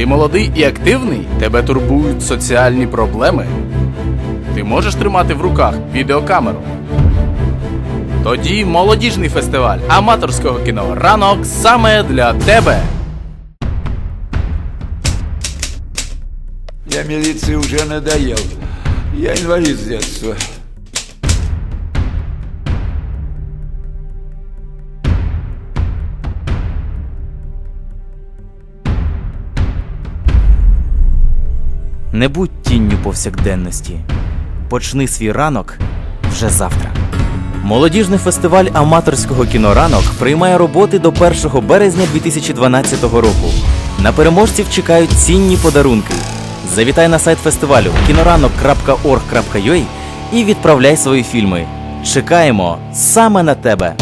Ти молодий і активний? Тебе турбують соціальні проблеми? Ти можеш тримати в руках відеокамеру? Тоді молодіжний фестиваль аматорського кіно ранок саме для тебе. Я милиции уже надоел. Я инвалид с детства. Не будь тінню повсякденності. Почни свій ранок вже завтра. Молодіжний фестиваль аматорського кіноранок приймає роботи до 1 березня 2012 року. На переможців чекають цінні подарунки. Завітай на сайт фестивалю kinoranok.org.ua і відправляй свої фільми. Чекаємо саме на тебе.